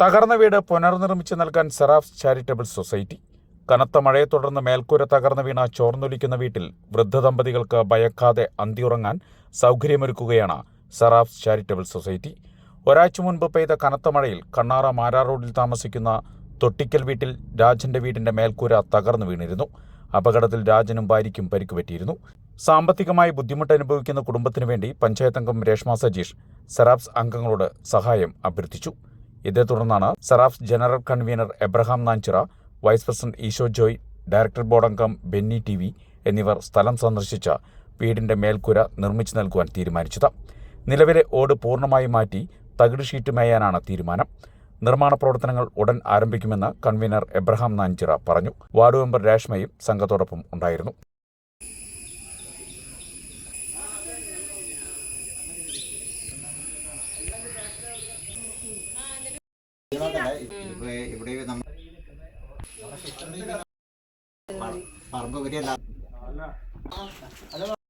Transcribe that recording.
തകർന്ന വീട് പുനർനിർമ്മിച്ച് നൽകാൻ സെറാഫ്സ് ചാരിറ്റബിൾ സൊസൈറ്റി. കനത്ത മഴയെ തുടർന്ന് മേൽക്കൂര തകർന്നു വീണ ചോർന്നൊലിക്കുന്ന വീട്ടിൽ വൃദ്ധ ദമ്പതികൾക്ക് ഭയക്കാതെ അന്തിയുറങ്ങാൻ സൗകര്യമൊരുക്കുകയാണ് സെറാഫ്സ് ചാരിറ്റബിൾ സൊസൈറ്റി. ഒരാഴ്ച മുൻപ് പെയ്ത കനത്ത മഴയിൽ കണ്ണാറ മാരാ റോഡിൽ താമസിക്കുന്ന തൊട്ടിക്കൽ വീട്ടിൽ രാജന്റെ വീടിന്റെ മേൽക്കൂര തകർന്നു വീണിരുന്നു. അപകടത്തിൽ രാജനും ഭാര്യയ്ക്കും പരിക്കുപറ്റിയിരുന്നു. സാമ്പത്തികമായി ബുദ്ധിമുട്ട് അനുഭവിക്കുന്ന കുടുംബത്തിനു വേണ്ടി പഞ്ചായത്തംഗം രേഷ്മ സജീഷ് സെറാഫ്സ് അംഗങ്ങളോട് സഹായം അഭ്യർത്ഥിച്ചു. ഇതേ തുടർന്നാണ് സെറാഫ്സ് general convener Abraham Nanchira vice president Eesho Joy director board അംഗം ബെന്നി ടി വി എന്നിവർ സ്ഥലം സന്ദർശിച്ച വീടിന്റെ മേൽക്കൂര നിർമ്മിച്ചു നൽകുവാൻ തീരുമാനിച്ചത്. നിലവിലെ ഓട് പൂർണമായി മാറ്റി തകിട് ഷീറ്റ് മേയാനാണ് തീരുമാനം. നിർമ്മാണ പ്രവർത്തനങ്ങൾ ഉടൻ ആരംഭിക്കുമെന്ന് കൺവീനർ എബ്രഹാം നാഞ്ചിറ പറഞ്ഞു. വാർഡ് മെമ്പർ രേഷ്മയും സംഘത്തോടൊപ്പം ഉണ്ടായിരുന്നു. ഇവിടെ പറമ്പ് വരെയല്ല